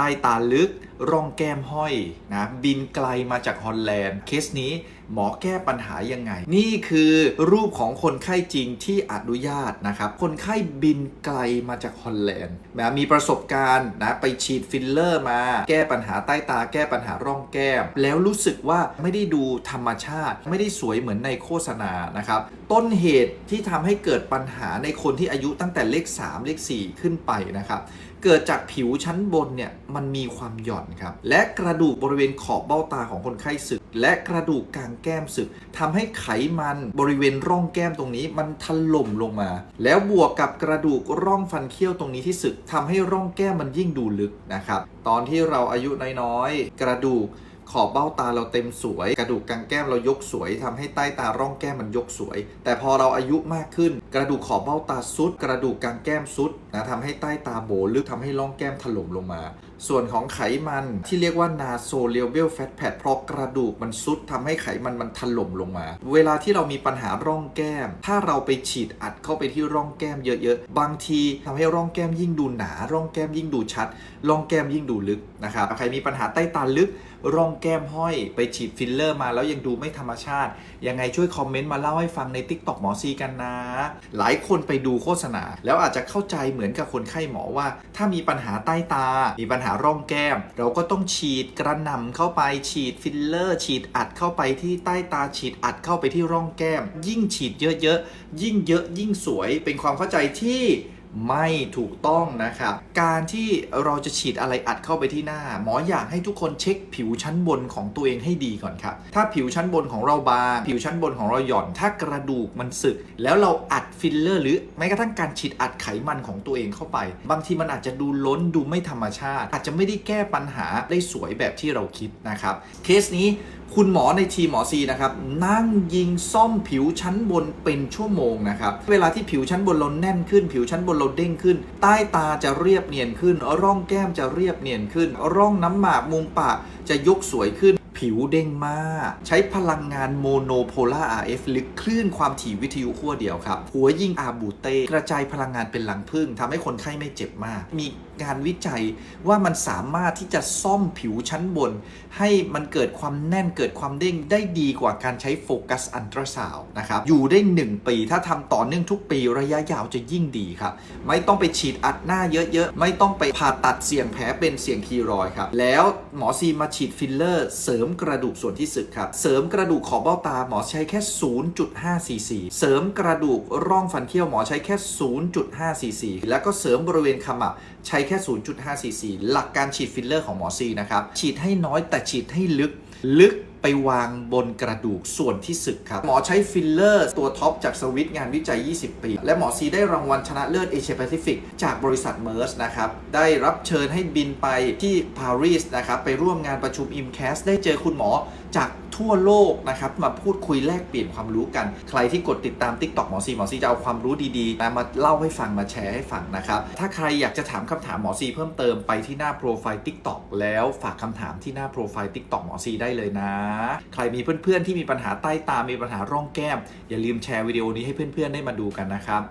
ใต้ตาลึก ร่องแก้มห้อยนะบินไกลมาจากฮอลแลนด์ เคสนี้หมอแก้ปัญหายังไง นี่คือรูปของคนไข้จริงที่อนุญาตนะครับ คนไข้บินไกลมาจากฮอลแลนด์นะมีประสบการณ์นะไปฉีดฟิลเลอร์มา แก้ปัญหาใต้ตา แก้ปัญหาร่องแก้ม แล้วรู้สึกว่าไม่ได้ดูธรรมชาติ ไม่ได้สวยเหมือนในโฆษณานะครับ ต้นเหตุที่ทำให้เกิดปัญหาในคนที่อายุตั้งแต่เลข 3 เลข 4 ขึ้นไปนะครับ เกิดจากผิวชั้นบนเนี่ยมันมีความหย่อนครับ และกระดูกบริเวณขอบเบ้าตาของคนไข้สึก และกระดูกกลางแก้มสึกทำให้ไขมันบริเวณร่องแก้มตรงนี้มันถล่มลงมา แล้วบวกกับกระดูกร่องฟันเคี้ยวตรงนี้ที่สึกทำให้ร่องแก้มมันยิ่งดูลึกนะครับ ตอนที่เราอายุน้อยๆ กระดูกขอบเบ้าตาเราเต็มสวย กระดูกกลางแก้มเรายกสวยทำให้ใต้ตาร่องแก้มมันยกสวย แต่พอเราอายุมากขึ้น กระดูกขอบเบ้าตาซุด กระดูกกลางแก้มซุดนะทำให้ใต้ตาโบลึกทำให้ร่องแก้มถล่มลงมา ส่วนของไขมันที่เรียกว่านาโซเ e เ e ลแฟตแพดเพราะกระดูกมันซุดทำให้ไขมันมันถล่มลงมา เวลาที่เรามีปัญหาร่องแก้ม ถ้าเราไปฉีดอัดเข้าไปที่ร่องแก้มเยอะๆ บางทีทำให้ร่องแก้มยิ่งดูหนา ร่องแก้มยิ่งดูชัด ร่องแก้มยิ่งดูลึกนะครับ ใครมีปัญหาใต้ตาลึก ร่องแก้มห้อย ไปฉีดฟิลเลอร์มาแล้วยังดูไม่ธรรมชาติ ยังไงช่วยคอมเมนต์มาเล่าให้ฟังใน t ิ k t o k หมอซีกันนะหลายคนไปดูโฆษณา แล้วอาจจะเข้าใจเหมือนกับคนไข้หมอว่า ถ้ามีปัญหาใต้ตา มีปัญหาร่องแก้ม เราก็ต้องฉีดกระหน่ำเข้าไปฉีดฟิลเลอร์ ฉีดอัดเข้าไปที่ใต้ตาฉีดอัดเข้าไปที่ร่องแก้ม ยิ่งฉีดเยอะๆยิ่งเยอะยิ่งสวยเป็นความเข้าใจที่ ไม่ถูกต้องนะครับ การที่เราจะฉีดอะไรอัดเข้าไปที่หน้า หมออยากให้ทุกคนเช็คผิวชั้นบนของตัวเองให้ดีก่อนครับ ถ้าผิวชั้นบนของเราบาง ผิวชั้นบนของเราหย่อน ถ้ากระดูกมันสึก แล้วเราอัดฟิลเลอร์ หรือแม้กระทั่งการฉีดอัดไขมันของตัวเองเข้าไป บางทีมันอาจจะดูล้นดูไม่ธรรมชาติ อาจจะไม่ได้แก้ปัญหาได้สวยแบบที่เราคิดนะครับ เคสนี้ คุณหมอในทีหมอซีนะครับนั่งยิงซ่อมผิวชั้นบนเป็นชั่วโมงนะครับเวลาที่ผิวชั้นบนเราแน่นขึ้น ผิวชั้นบนเราเด้งขึ้น ใต้ตาจะเรียบเนียนขึ้น ร่องแก้มจะเรียบเนียนขึ้น ร่องน้ำหมากมุมปากจะยกสวยขึ้น ผิวเด้งมาก ใช้พลังงานโมโนโพลาร์ RF หรือคลื่นความถี่วิทยุขั้วเดียวครับ หัวยิงอาบูเตกระจายพลังงานเป็นหลังพึ่งทำให้คนไข้ไม่เจ็บมาก มีงานวิจัยว่ามันสามารถที่จะซ่อมผิวชั้นบน ให้มันเกิดความแน่นเกิดความเด้งได้ดีกว่าการใช้โฟกัสอันตราซาวนะครับ อยู่ได้ 1 ปีถ้าทำต่อเนื่องทุกปีระยะยาวจะยิ่งดีครับ ไม่ต้องไปฉีดอัดหน้าเยอะๆ ไม่ต้องไปผ่าตัดเสี่ยงแผลเป็นเสี่ยงคีรอยครับ แล้วหมอซีมาฉีดฟิลเลอร์ เสริมกระดูกส่วนที่สึกครับ เสริมกระดูกขอบเบ้าตาหมอใช้แค่ 0.5 ซีซี เสริมกระดูกร่องฟันเคี้ยวหมอใช้แค่ 0.5 ซีซีแล้วก็เสริมบริเวณขมับใช้แค่ 0.5 ซีซีหลักการฉีดฟิลเลอร์ของหมอซีนะครับ ฉีดให้น้อยแต่ฉีดให้ลึก ลึกไปวางบนกระดูกส่วนที่สึกครับ หมอใช้ฟิลเลอร์ ตัวท็อปจากสวิตงานวิจัย 20 ปี และหมอซีได้รางวัลชนะเลิศเอเชียแปซิฟิกจากบริษัทเมอร์สนะครับ ได้รับเชิญให้บินไปที่ปารีสนะครับ ไปร่วมงานประชุม i m c a s ได้เจอคุณหมอจากทั่วโลกนะครับ มาพูดคุยแลกเปลี่ยนความรู้กัน ใครที่กดติดตาม TikTok หมอซีหมอซีจะเอาความรู้ดีๆมาเล่าให้ฟังมาแชร์ให้ฟังนะครับ ถ้าใครอยากจะถามคำถามหมอซีเพิ่มเติมไปที่หน้าโปรไฟล์ TikTok แล้วฝากคำถามที่หน้าโปรไฟล์ TikTok หมอซีได้เลยนะ ใครมีเพื่อนๆที่มีปัญหาใต้ตา มีปัญหาร่องแก้ม อย่าลืมแชร์วิดีโอนี้ให้เพื่อนๆได้มาดูกันนะครับ